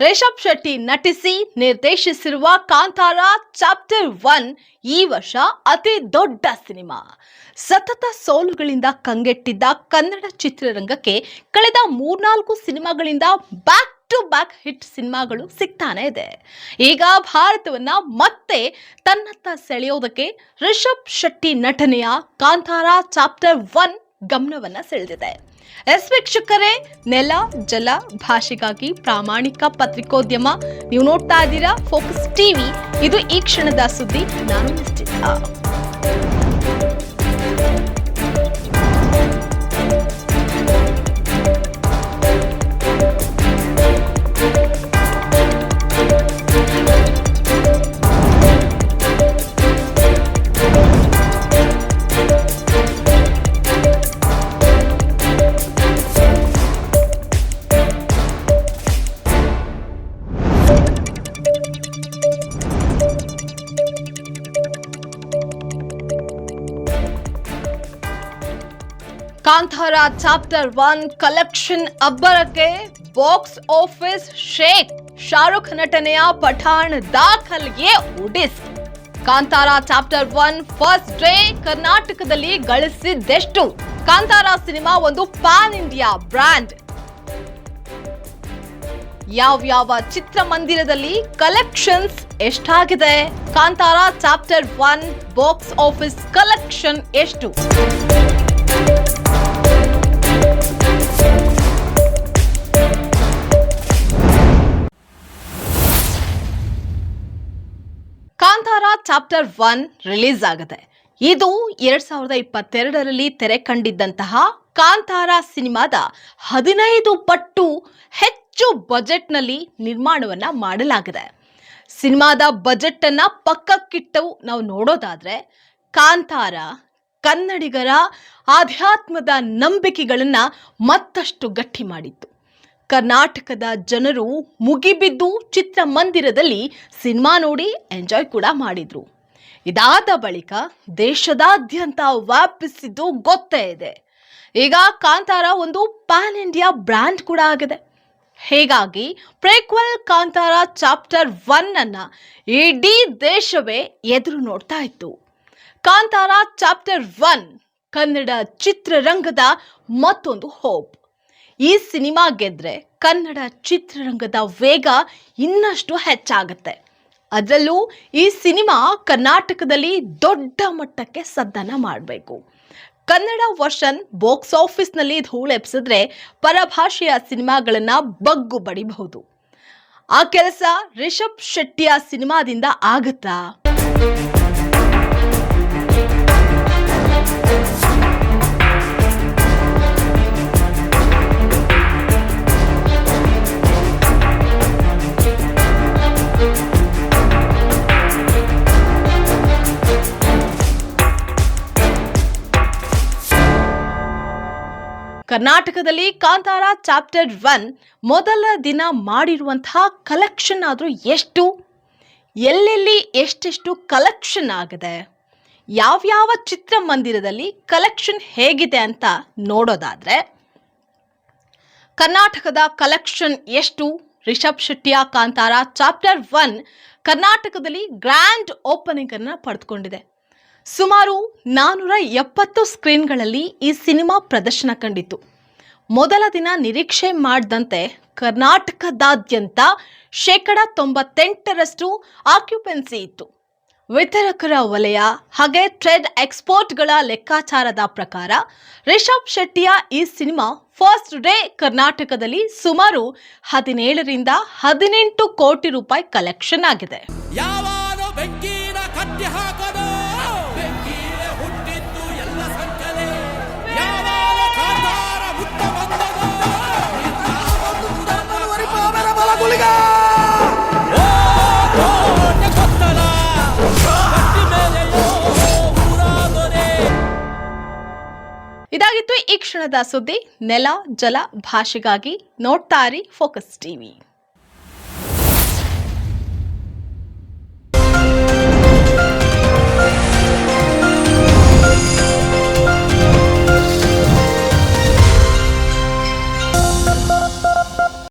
ರಿಷಬ್ ಶೆಟ್ಟಿ ನಟಿಸಿ ನಿರ್ದೇಶಿಸಿರುವ Kantara chapter one ಈ ವರ್ಷ ಅತಿ ದೊಡ್ಡ ಸಿನಿಮಾ. ಸತತ ಸೋಲುಗಳಿಂದ ಕಂಗೆಟ್ಟಿದ್ದ ಕನ್ನಡ ಚಿತ್ರರಂಗಕ್ಕೆ ಕಳೆದ ಮೂರ್ನಾಲ್ಕು ಸಿನಿಮಾಗಳಿಂದ ಬ್ಯಾಕ್ ಟು ಬ್ಯಾಕ್ ಹಿಟ್ ಸಿನಿಮಾಗಳು ಸಿಗ್ತಾನೆ ಇದೆ. ಈಗ ಭಾರತವನ್ನ ಮತ್ತೆ ತನ್ನತ್ತ ಸೆಳೆಯೋದಕ್ಕೆ ರಿಷಬ್ ಶೆಟ್ಟಿ ನಟನೆಯ ಕಾಂತಾರ ಚಾಪ್ಟರ್ ಒನ್ ಗಮನವನ್ನ ಸೆಳೆದಿದೆ. ಎಸ್ ವೀಕ್ಷಕರೇ, ನೆಲ, ಜಲ, ಭಾಷೆಗಾಗಿ ಪ್ರಾಮಾಣಿಕ ಪತ್ರಿಕೋದ್ಯಮ. ನೀವು ನೋಡ್ತಾ ಇದ್ದೀರಾ ಫೋಕಸ್ ಟಿವಿ. ಇದು ಈ ಕ್ಷಣದ ಸುದ್ದಿ. ನಾನು Nishchitha. Kantara chapter one collection ಅಬ್ಬರಕ್ಕೆ box office shake Shahrukh ನಟನೆಯ ಪಠಾಣ್ ದಾಖಲ್ಗೆ ಉಡಿಸ್. Kantara chapter one first day ಕರ್ನಾಟಕದಲ್ಲಿ ಗಳಿಸಿದ್ದೆಷ್ಟು? ಕಾಂತಾರ ಸಿನಿಮಾ ಒಂದು ಪ್ಯಾನ್ ಇಂಡಿಯಾ ಬ್ರ್ಯಾಂಡ್. ಯಾವ್ಯಾವ ಚಿತ್ರಮಂದಿರದಲ್ಲಿ ಕಲೆಕ್ಷನ್ಸ್ ಎಷ್ಟಾಗಿದೆ? Kantara chapter one box office collection ಎಷ್ಟು? ಕಾಂತಾರ ಚಾಪ್ಟರ್ ಒನ್ ರಿಲೀಸ್ ಆಗುತ್ತೆ. ಇದು ಎರಡ್ ಸಾವಿರದ ಇಪ್ಪತ್ತೆರಡರಲ್ಲಿ ತೆರೆ ಕಂಡಿದ್ದಂತಹ ಕಾಂತಾರ ಸಿನಿಮಾದ ಹದಿನೈದು ಪಟ್ಟು ಹೆಚ್ಚು ಬಜೆಟ್ನಲ್ಲಿ ನಿರ್ಮಾಣವನ್ನ ಮಾಡಲಾಗಿದೆ. ಸಿನಿಮಾದ ಬಜೆಟ್ ಅನ್ನ ಪಕ್ಕಕ್ಕಿಟ್ಟು ನಾವು ನೋಡೋದಾದ್ರೆ ಕಾಂತಾರ ಕನ್ನಡಿಗರ ಆಧ್ಯಾತ್ಮದ ನಂಬಿಕೆಗಳನ್ನ ಮತ್ತಷ್ಟು ಗಟ್ಟಿ ಮಾಡಿತ್ತು. ಕರ್ನಾಟಕದ ಜನರು ಮುಗಿಬಿದ್ದು ಚಿತ್ರಮಂದಿರದಲ್ಲಿ ಸಿನಿಮಾ ನೋಡಿ ಎಂಜಾಯ್ ಕೂಡ ಮಾಡಿದ್ರು. ಇದಾದ ಬಳಿಕ ದೇಶದಾದ್ಯಂತ ವ್ಯಾಪಿಸಿದ್ದು ಗೊತ್ತೇ ಇದೆ. ಈಗ ಕಾಂತಾರ ಒಂದು ಪ್ಯಾನ್ ಇಂಡಿಯಾ ಬ್ರ್ಯಾಂಡ್ ಕೂಡ ಆಗಿದೆ. ಹೀಗಾಗಿ ಪ್ರೇಕ್ವಲ್ ಕಾಂತಾರ ಚಾಪ್ಟರ್ ಒನ್ ಅನ್ನ ಇಡೀ ದೇಶವೇ ಎದುರು ನೋಡ್ತಾ ಇತ್ತು. ಕಾಂತಾರ ಚಾಪ್ಟರ್ ಒನ್, ಕನ್ನಡ ಚಿತ್ರರಂಗದ ಮತ್ತೊಂದು ಹೋಪ್. ಈ ಸಿನಿಮಾ ಗೆದ್ರೆ ಕನ್ನಡ ಚಿತ್ರರಂಗದ ವೇಗ ಇನ್ನಷ್ಟು ಹೆಚ್ಚಾಗುತ್ತೆ. ಅದರಲ್ಲೂ ಈ ಸಿನಿಮಾ ಕರ್ನಾಟಕದಲ್ಲಿ ದೊಡ್ಡ ಮಟ್ಟಕ್ಕೆ ಸದ್ದನ ಮಾಡಬೇಕು. ಕನ್ನಡ ವರ್ಷನ್ ಬಾಕ್ಸ್ ಆಫೀಸ್ನಲ್ಲಿ ಧೂಳೆಪ್ಸಿದ್ರೆ ಪರಭಾಷೆಯ ಸಿನಿಮಾಗಳನ್ನು ಬಗ್ಗು ಬಡಿಬಹುದು. ಆ ಕೆಲಸ ರಿಷಬ್ ಶೆಟ್ಟಿಯ ಸಿನಿಮಾದಿಂದ ಆಗುತ್ತಾ? ಕರ್ನಾಟಕದಲ್ಲಿ ಕಾಂತಾರ ಚಾಪ್ಟರ್ ಒನ್ ಮೊದಲ ದಿನ ಮಾಡಿರುವಂತಹ ಕಲೆಕ್ಷನ್ ಆದರೂ ಎಷ್ಟು? ಎಲ್ಲೆಲ್ಲಿ ಎಷ್ಟೆಷ್ಟು ಕಲೆಕ್ಷನ್ ಆಗಿದೆ? ಯಾವ್ಯಾವ ಚಿತ್ರಮಂದಿರದಲ್ಲಿ ಕಲೆಕ್ಷನ್ ಹೇಗಿದೆ ಅಂತ ನೋಡೋದಾದರೆ, ಕರ್ನಾಟಕದ ಕಲೆಕ್ಷನ್ ಎಷ್ಟು? ರಿಷಬ್ ಶೆಟ್ಟಿಯ ಕಾಂತಾರ ಚಾಪ್ಟರ್ ಒನ್ ಕರ್ನಾಟಕದಲ್ಲಿ ಗ್ರ್ಯಾಂಡ್ ಓಪನಿಂಗನ್ನು ಪಡೆದುಕೊಂಡಿದೆ. ಸುಮಾರು ನಾನ್ನೂರ ಎಪ್ಪತ್ತು ಸ್ಕ್ರೀನ್ಗಳಲ್ಲಿ ಈ ಸಿನಿಮಾ ಪ್ರದರ್ಶನ ಕಂಡಿತು ಮೊದಲ ದಿನ ನಿರೀಕ್ಷೆ ಮಾಡಿದಂತೆ ಕರ್ನಾಟಕದಾದ್ಯಂತ ಶೇಕಡ ತೊಂಬತ್ತೆಂಟರಷ್ಟು ಆಕ್ಯುಪೆನ್ಸಿ ಇತ್ತು. ವಿತರಕರ ವಲಯ ಹಾಗೆ ಟ್ರೇಡ್ ಎಕ್ಸ್ಪೋರ್ಟ್ಗಳ ಲೆಕ್ಕಾಚಾರದ ಪ್ರಕಾರ ರಿಷಬ್ ಶೆಟ್ಟಿಯ ಈ ಸಿನಿಮಾ ಫಸ್ಟ್ ಡೇ ಕರ್ನಾಟಕದಲ್ಲಿ ಸುಮಾರು ಹದಿನೇಳರಿಂದ ಹದಿನೆಂಟು ಕೋಟಿ ರೂಪಾಯಿ ಕಲೆಕ್ಷನ್ ಆಗಿದೆ. ಕ್ಷಣದ ಸುದ್ದಿ ನೆಲ ಜಲ ಭಾಷೆಗಾಗಿ ನೋಡ್ತಾರಿ ಫೋಕಸ್ ಟಿವಿ